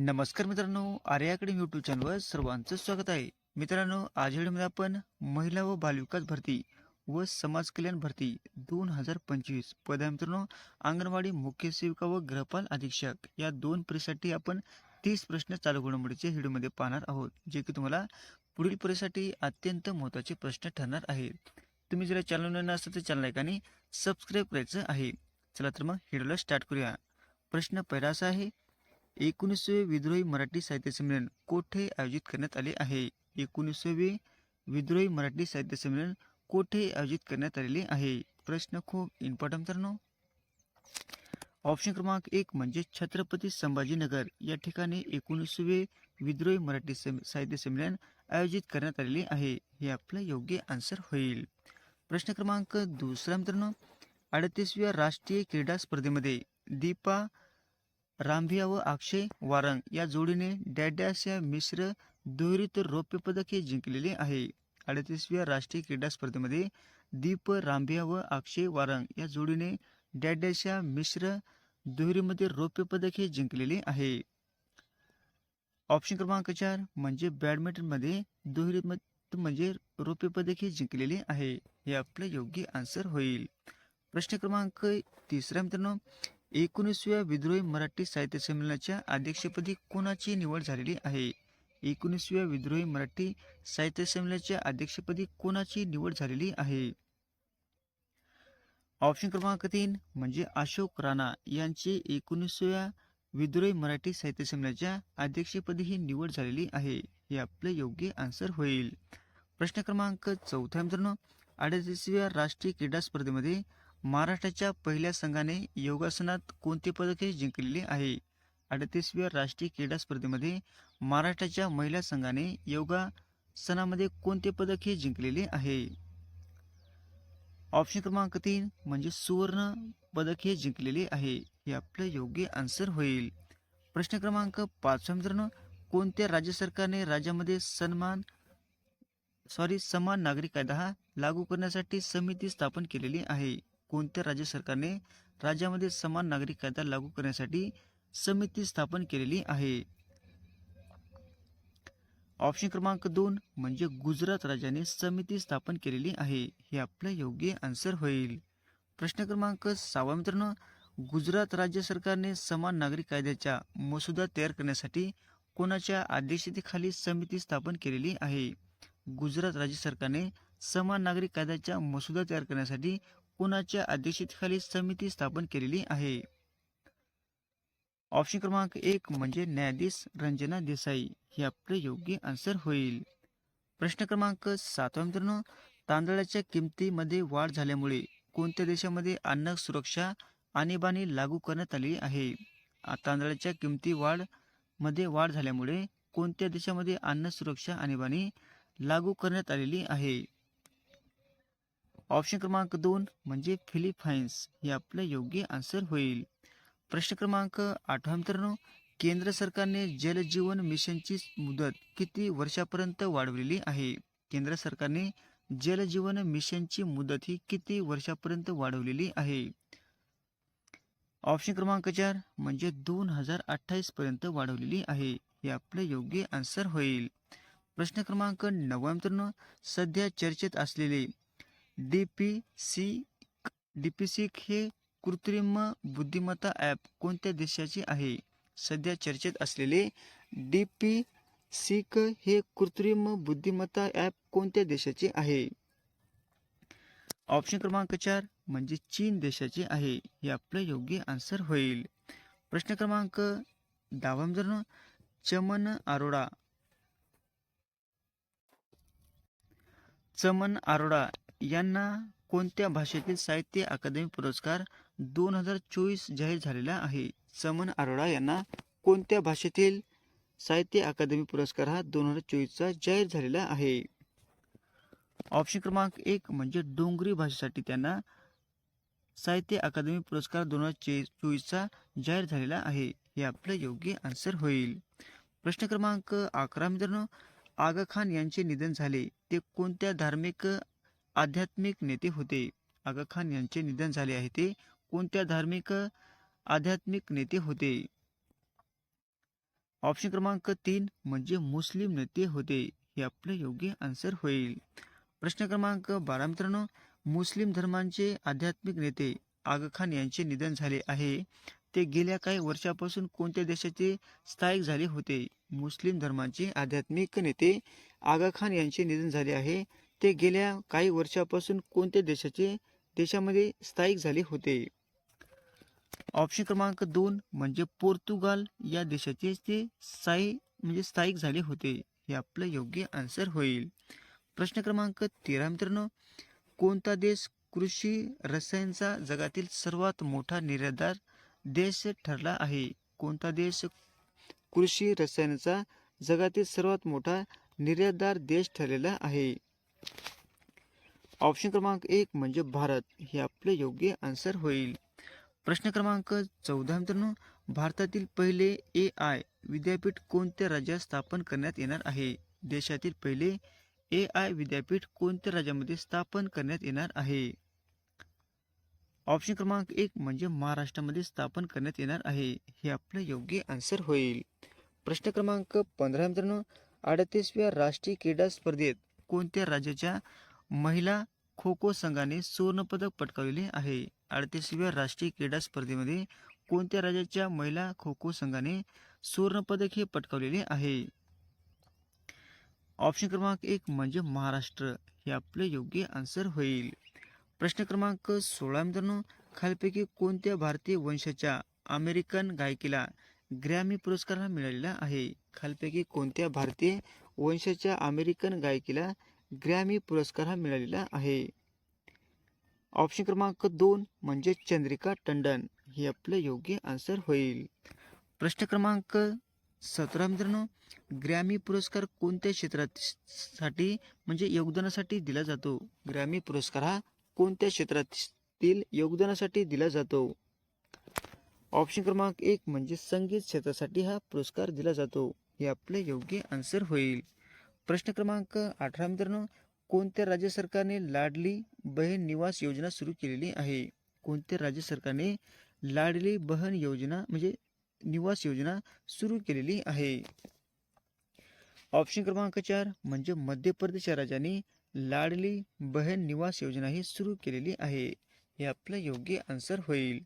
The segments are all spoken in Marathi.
नमस्कार मित्रांनो आर्याकडे अकॅडमी यूट्यूब चॅनलवर सर्वांचं स्वागत आहे. मित्रांनो आज व्हिडिओमध्ये आपण महिला व बालविकास भरती व समाज कल्याण भरती दोन हजार पंचवीस पद आहे मित्रांनो. अंगणवाडी मुख्य सेविका व गृहपाल अधीक्षक या दोन परीसाठी आपण तीस प्रश्न चालू घडामोडीच्या व्हिडिओमध्ये पाहणार आहोत जे की तुम्हाला पुढील परीसाठी अत्यंत महत्त्वाचे प्रश्न ठरणार आहेत. तुम्ही जर चॅनल नवीन असाल तर चॅनल ऐकाने सबस्क्राईब करायचं आहे. चला तर मग व्हिडिओला स्टार्ट करूया. प्रश्न पहिला असा आहे एकोणीसवे विद्रोही मराठी साहित्य संमेलन कोठे आयोजित करण्यात आले आहे? एकोणीसवे विद्रोही मराठी साहित्य संमेलन कोठे आयोजित करण्यात आलेले आहे? प्रश्न खूप इम्पॉर्टंट मित्रांनो. ऑप्शन क्रमांक एक म्हणजे छत्रपती संभाजीनगर. या ठिकाणी एकोणीसवे विद्रोही मराठी साहित्य संमेलन आयोजित करण्यात आलेले आहे. हे आपलं योग्य आन्सर होईल. प्रश्न क्रमांक दुसरा मित्रांनो. अडतीसव्या राष्ट्रीय क्रीडा स्पर्धेमध्ये दीपा रांभिया व अक्षय वारंग या जोडीने डॅडॅस या मिश्र दुहेरीत रौप्य पदक हे जिंकलेले आहे. अडतीसव्या राष्ट्रीय क्रीडा स्पर्धेमध्ये दीप रांभिया व अक्षय वारंग या जोडीने डॅडॅस या मिश्र दुहेरीमध्ये रौप्य पदक हे जिंकलेले आहे. ऑप्शन क्रमांक चार म्हणजे बॅडमिंटनमध्ये दुहेरी म्हणजे रौप्य पदक हे जिंकलेले आहे. हे आपलं योग्य आन्सर होईल. प्रश्न क्रमांक तिसरा मित्रांनो एकोणीसव्या विद्रोही मराठी साहित्य संमेलनाच्या अध्यक्षपदी कोणाची निवड झालेली आहे? एकोणीसव्या विद्रोही मराठी साहित्य संमेलनाच्या अध्यक्षपदी कोणाची निवड झालेली आहे? ऑप्शन क्रमांक तीन म्हणजे अशोक राणा यांची एकोणीसव्या विद्रोही मराठी साहित्य संमेलनाच्या अध्यक्षपदी ही निवड झालेली आहे. हे आपलं योग्य आन्सर होईल. प्रश्न क्रमांक चौथा मित्रांनो अडतीसव्या राष्ट्रीय क्रीडा स्पर्धेमध्ये महाराष्ट्राच्या पहिल्या संघाने योगासनात कोणते पदके जिंकलेले आहे? अडतीसव्या राष्ट्रीय क्रीडा स्पर्धेमध्ये महाराष्ट्राच्या महिला संघाने योगासनामध्ये कोणते पदक हे जिंकलेले आहे? ऑप्शन क्रमांक तीन म्हणजे सुवर्ण पदक हे जिंकलेले आहे. हे आपलं योग्य आन्सर होईल. प्रश्न क्रमांक पाचवा मित्रांनो कोणत्या राज्य सरकारने राज्यामध्ये सन्मान सॉरी समान नागरिक कायदा हा लागू करण्यासाठी समिती स्थापन केलेली आहे? कोणत्या राज्य सरकारने राज्यामध्ये समान नागरिक कायदा लागू करण्यासाठी समिती स्थापन केलेली आहे? ऑप्शन क्रमांक दोन म्हणजे गुजरात राज्याने समिती स्थापन केलेली आहे. हे आपलं योग्य आन्सर होईल. प्रश्न क्रमांक सहावा मित्रांनो गुजरात राज्य सरकारने समान नागरिक कायद्याचा मसुदा तयार करण्यासाठी कोणाच्या अध्यक्षतेखाली समिती स्थापन केलेली आहे? गुजरात राज्य सरकारने समान नागरिक कायद्याचा मसुदा तयार करण्यासाठी कोणाच्या अध्यक्षतेखाली समिती स्थापन केलेली आहे? ऑप्शन क्रमांक एक म्हणजे न्यायाधीश रंजना देसाई. हे आपलं योग्य आन्सर होईल. प्रश्न क्रमांक सातवा मित्रांनो. तांदळाच्या किमतीमध्ये वाढ झाल्यामुळे कोणत्या देशामध्ये अन्न सुरक्षा आणीबाणी लागू करण्यात आली आहे? तांदळाच्या किमती वाढमध्ये वाढ झाल्यामुळे कोणत्या देशामध्ये अन्न सुरक्षा आणीबाणी लागू करण्यात आलेली आहे? ऑप्शन क्रमांक दोन म्हणजे फिलिपाईन्स हे आपलं योग्य आन्सर होईल. प्रश्न क्रमांक आठवा मित्रांनो केंद्र सरकारने जल जीवन मिशनची मुदत किती वर्षापर्यंत वाढवलेली आहे? केंद्र सरकारने जल जीवन मिशनची मुदत ही किती वर्षापर्यंत वाढवलेली आहे? ऑप्शन क्रमांक चार म्हणजे दोन हजार अठ्ठावीस पर्यंत वाढवलेली आहे हे आपलं योग्य आन्सर होईल. प्रश्न क्रमांक नववा मित्रांनो सध्या चर्चेत असलेले D P C D P हे कृत्रिम बुद्धिमत्ता ॲप कोणत्या देशाचे आहे? सध्या चर्चेत असलेले डी पी हे कृत्रिम बुद्धिमत्ता ॲप कोणत्या देशाचे आहे? ऑप्शन क्रमांक चार म्हणजे चीन देशाचे आहे. हे आपलं योग्य आन्सर होईल. प्रश्न क्रमांक दहावा मित्रांनो चमन अरोडा चमन अरोडा यांना कोणत्या भाषेतील साहित्य अकादमी पुरस्कार दोन हजार चोवीस जाहीर झालेला आहे? चमन अरोडा यांना कोणत्या भाषेतील साहित्य अकादमी पुरस्कार हा दोन हजार चोवीसचा जाहीर झालेला आहे? ऑप्शन क्रमांक एक म्हणजे डोंगरी भाषेसाठी त्यांना साहित्य अकादमी पुरस्कार दोन हजार चोवीसचा जाहीर झालेला आहे. हे आपलं योग्य आन्सर होईल. प्रश्न क्रमांक अकरा मित्रांनो आगा खान यांचे निधन झाले. ते कोणत्या धार्मिक आध्यात्मिक नेते होते. आगा खान यांचे निधन झाले आहे ते कोणत्या धार्मिक आध्यात्मिक नेते होते? ऑप्शन क्रमांक तीन म्हणजे मुस्लिम नेते होते. हे आपलं योग्य आन्सर होईल. प्रश्न क्रमांक बारा मित्रांनो मुस्लिम धर्मांचे आध्यात्मिक नेते आगा खान यांचे निधन झाले आहे. ते गेल्या काही वर्षापासून कोणत्या देशाचे स्थायिक झाले होते? मुस्लिम धर्मांचे आध्यात्मिक नेते आगा खान यांचे निधन झाले आहे. ते गेल्या काही वर्षापासून कोणत्या देशाचे देशामध्ये स्थायिक झाले होते? ऑप्शन क्रमांक दोन म्हणजे पोर्तुगाल या देशाचे ते स्थायी म्हणजे स्थायिक झाले होते हे आपलं योग्य आन्सर होईल. प्रश्न क्रमांक तेरा मित्रांनो कोणता देश कृषी रसायनचा जगातील सर्वात मोठा निर्यातदार देश ठरला आहे? कोणता देश कृषी रसायनाचा जगातील सर्वात मोठा निर्यातदार देश ठरलेला आहे? ऑप्शन क्रमांक एक म्हणजे भारत. हे आपले योग्य आन्सर होईल. प्रश्न क्रमांक चौदा मित्रांनो भारतातील पहिले ए आय विद्यापीठ कोणत्या राज्यात स्थापन करण्यात येणार आहे? देशातील पहिले ए आय विद्यापीठ कोणत्या राज्यामध्ये स्थापन करण्यात येणार आहे? ऑप्शन क्रमांक एक म्हणजे महाराष्ट्रामध्ये स्थापन करण्यात येणार आहे. हे आपलं योग्य आन्सर होईल. प्रश्न क्रमांक पंधरा मित्रांनो अडतीसव्या राष्ट्रीय क्रीडा स्पर्धेत कोणत्या राज्याच्या महिला खो खो संघाने सुवर्णपदक पटकावलेले आहे? अडतीसव्या राष्ट्रीय क्रीडा स्पर्धेमध्ये कोणत्या राज्याच्या महिला खो खो संघाने सुवर्णपदक हे पटकावलेले आहे? ऑप्शन क्रमांक एक म्हणजे महाराष्ट्र. हे आपले योग्य आन्सर होईल. प्रश्न क्रमांक सोळा मित्रांनो खालपैकी कोणत्या भारतीय वंशाच्या अमेरिकन गायकीला ग्रॅमी पुरस्कार हा मिळालेला आहे? खालपैकी कोणत्या भारतीय वंशाच्या अमेरिकन गायकीला ग्रॅमी पुरस्कार हा मिळालेला आहे. ऑप्शन क्रमांक दोन म्हणजे चंद्रिका टंडन. हे आपलं योग्य आन्सर होईल. प्रश्न क्रमांक सतरा मित्रांनो ग्रॅमी पुरस्कार कोणत्या क्षेत्रात साठी म्हणजे योगदानासाठी दिला जातो? ग्रॅमी पुरस्कार हा कोणत्या क्षेत्रातील योगदानासाठी दिला जातो? ऑप्शन क्रमांक एक म्हणजे संगीत क्षेत्रासाठी हा पुरस्कार दिला जातो. हे आपले योग्य आन्सर होईल. प्रश्न क्रमांक अठरा मित्रांनो कोणत्या राज्य सरकारने लाडली बहीण निवास योजना सुरू केलेली आहे? कोणत्या राज्य सरकारने लाडली बहन योजना म्हणजे निवास योजना सुरू केलेली आहे? ऑप्शन क्रमांक चार म्हणजे मध्य प्रदेश राज्याने लाडली बहन निवास योजना ही सुरू केलेली आहे. हे आपलं योग्य आन्सर होईल.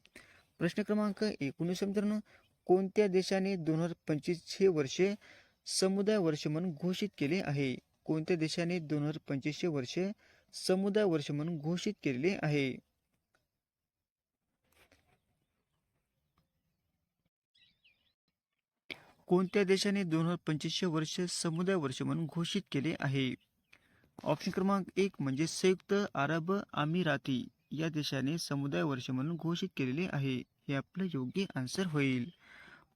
प्रश्न क्रमांक एकोणीस मित्रांनो कोणत्या देशाने दोन हजार पंचवीसशे वर्षे समुदाय वर्ष म्हणून घोषित केले आहे? कोणत्या देशाने दोन हजार पंचवीसशे वर्षे समुदाय वर्ष म्हणून घोषित केलेले आहे? कोणत्या देशाने दोन हजार पंचवीसशे वर्ष समुदाय वर्ष म्हणून घोषित केले आहे? ऑप्शन क्रमांक एक म्हणजे संयुक्त अरब अमिराती. या देशाने समुदाय वर्ष म्हणून घोषित केलेले आहे. हे आपलं योग्य आन्सर होईल.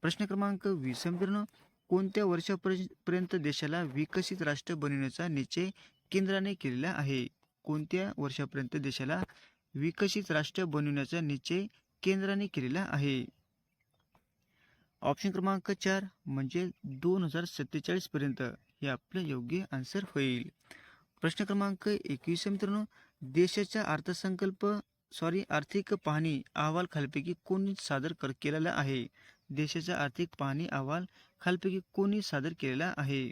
प्रश्न क्रमांक वीस. संपूर्ण कोणत्या वर्षापर्यंत देशाला विकसित राष्ट्र बनवण्याचा निश्चय केंद्राने केलेला आहे? कोणत्या वर्षापर्यंत देशाला विकसित राष्ट्र बनवण्याचा निश्चय केंद्राने केलेला आहे? ऑप्शन क्रमांक चार म्हणजे दोन हजार सत्तेचाळीस पर्यंत. हे आपलं योग्य आन्सर होईल. प्रश्न क्रमांक एकवीस. मित्रांनो देशाचा अर्थसंकल्प सॉरी आर्थिक पाहणी अहवाल खालपैकी कोणी सादर कर केलेला आहे? देशाचा आर्थिक पाहणी अहवाल खालपैकी कोणी सादर केलेला आहे?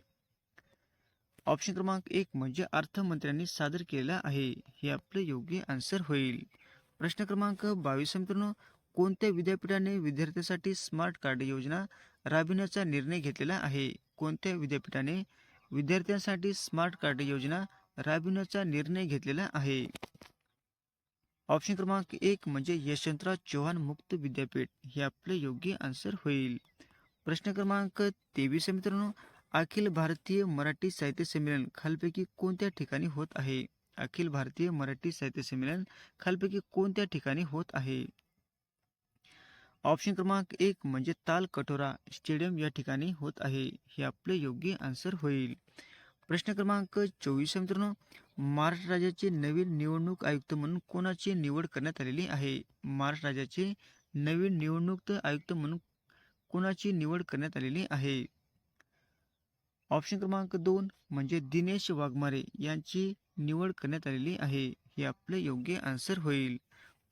ऑप्शन क्रमांक एक म्हणजे अर्थमंत्र्यांनी सादर केलेला आहे. हे आपलं योग्य आन्सर होईल. प्रश्न क्रमांक बावीस मित्रांनो. कोणत्या विद्यापीठाने विद्यार्थ्यांसाठी स्मार्ट कार्ड योजना राबविण्याचा निर्णय घेतलेला आहे? कोणत्या विद्यापीठाने विद्यार्थ्यांसाठी स्मार्ट कार्ड योजना राबविण्याचा निर्णय घेतलेला आहे? ऑप्शन क्रमांक एक म्हणजे यशवंतराव चव्हाण मुक्त विद्यापीठ हे आपले योग्य आन्सर होईल. प्रश्न क्रमांक तेवीस मित्रांनो. अखिल भारतीय मराठी साहित्य संमेलन खालपैकी कोणत्या ठिकाणी होत आहे? अखिल भारतीय मराठी साहित्य संमेलन खालपैकी कोणत्या ठिकाणी होत आहे? ऑप्शन क्रमांक एक म्हणजे ताल कटोरा स्टेडियम या ठिकाणी होत आहे. हे आपले योग्य आन्सर होईल. प्रश्न क्रमांक चोवीस मित्रांनो. महाराष्ट्र राज्याचे नवीन निवडणूक आयुक्त म्हणून कोणाची निवड करण्यात आलेली आहे? महाराष्ट्र राज्याचे नवीन निवडणूक आयुक्त म्हणून कोणाची निवड करण्यात आलेली आहे? ऑप्शन क्रमांक दोन म्हणजे दिनेश वाघमारे यांची निवड करण्यात आलेली आहे. हे आपले योग्य आन्सर होईल.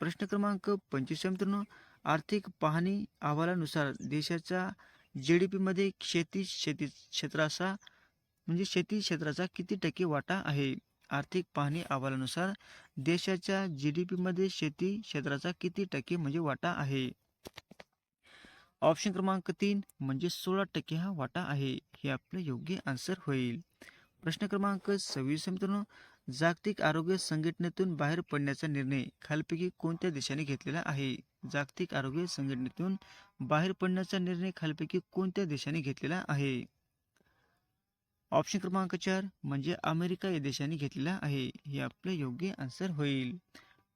प्रश्न क्रमांक पंचवीस मित्रांनो. आर्थिक पाहणी अहवालानुसार देशाचा जी डी पीमध्ये शेती शेती क्षेत्राचा म्हणजे शेती क्षेत्राचा किती टक्के वाटा आहे? आर्थिक पाहणी अहवालानुसार देशाच्या जी डी पीमध्ये शेती क्षेत्राचा किती टक्के म्हणजे वाटा आहे? ऑप्शन क्रमांक तीन म्हणजे सोळा टक्के हा वाटा आहे. हे आपलं योग्य आन्सर होईल. प्रश्न क्रमांक सव्वीस मित्रांनो. जागतिक आरोग्य संघटनेतून बाहेर पडण्याचा निर्णय खालपैकी कोणत्या देशाने घेतलेला आहे? जागतिक आरोग्य संघटनेतून बाहेर पडण्याचा निर्णय खालपैकी कोणत्या देशाने घेतलेला आहे? ऑप्शन क्रमांक चार म्हणजे अमेरिका या देशाने घेतलेला आहे. हे आपलं योग्य आन्सर होईल.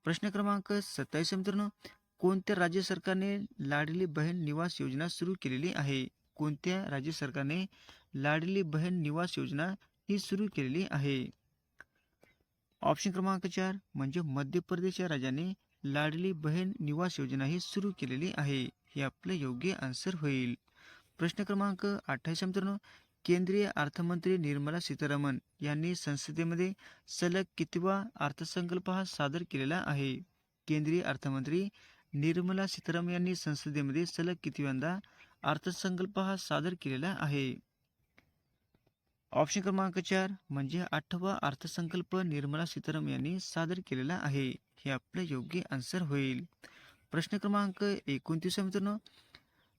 प्रश्न क्रमांक सत्तावीस मित्रांनो. कोणत्या राज्य सरकारने लाडली बहीण निवास योजना सुरू केलेली आहे? कोणत्या राज्य सरकारने लाडली बहीण निवास योजना ही सुरू केलेली आहे? ऑप्शन क्रमांक चार म्हणजे मध्य प्रदेश या राज्याने लाडली बहीण निवास योजना ही सुरू केलेली आहे. हे आपले योग्य आन्सर होईल. प्रश्न क्रमांक अठ्ठावीस मित्रांनो. केंद्रीय अर्थमंत्री निर्मला सीतारामन यांनी संसदेमध्ये सलग कितवा अर्थसंकल्प हा सादर केलेला आहे? केंद्रीय अर्थमंत्री निर्मला सीतारामन यांनी संसदेमध्ये सलग कितव्यांदा अर्थसंकल्प हा सादर केलेला आहे? ऑप्शन क्रमांक चार म्हणजे आठवा अर्थसंकल्प निर्मला सीतारामन यांनी सादर केलेला आहे. हे आपलं योग्य आन्सर होईल. प्रश्न क्रमांक एकोणतीस मित्रांनो.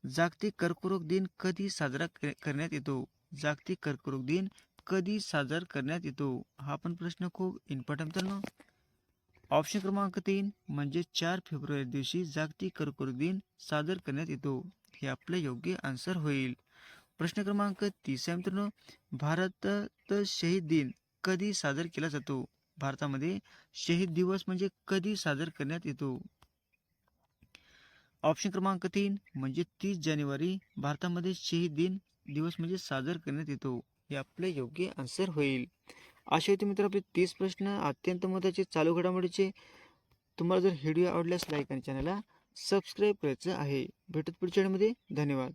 जागतिक कर्करोग दिन कधी साजरा करण्यात येतो? जागतिक कर्करोग दिन कधी साजरा करण्यात येतो? हा पण प्रश्न खूप इम्पॉर्टंट मित्रांनो ऑप्शन क्रमांक तीन म्हणजे चार फेब्रुवारी दिवशी जागतिक कर्करोग दिन सादर करण्यात येतो. हे आपलं योग्य आन्सर होईल. प्रश्न क्रमांक तीस आहे मित्रांनो. भारतात शहीद दिन कधी साजरा केला जातो? भारतामध्ये शहीद दिवस म्हणजे कधी साजरा करण्यात येतो? ऑप्शन क्रमांक तीन म्हणजे तीस जानेवारी भारतामध्ये शहीद दिन दिवस म्हणजे साजर करण्यात येतो हे आपले योग्य आन्सर होईल. असे होते मित्र आपले तीस प्रश्न अत्यंत महत्त्वाचे. चालू घडामोडीचे तुम्हाला जर व्हिडिओ आवडल्यास लाईक आणि चॅनलला सबस्क्राईब करायचं आहे. भेटत पुढच्या धन्यवाद.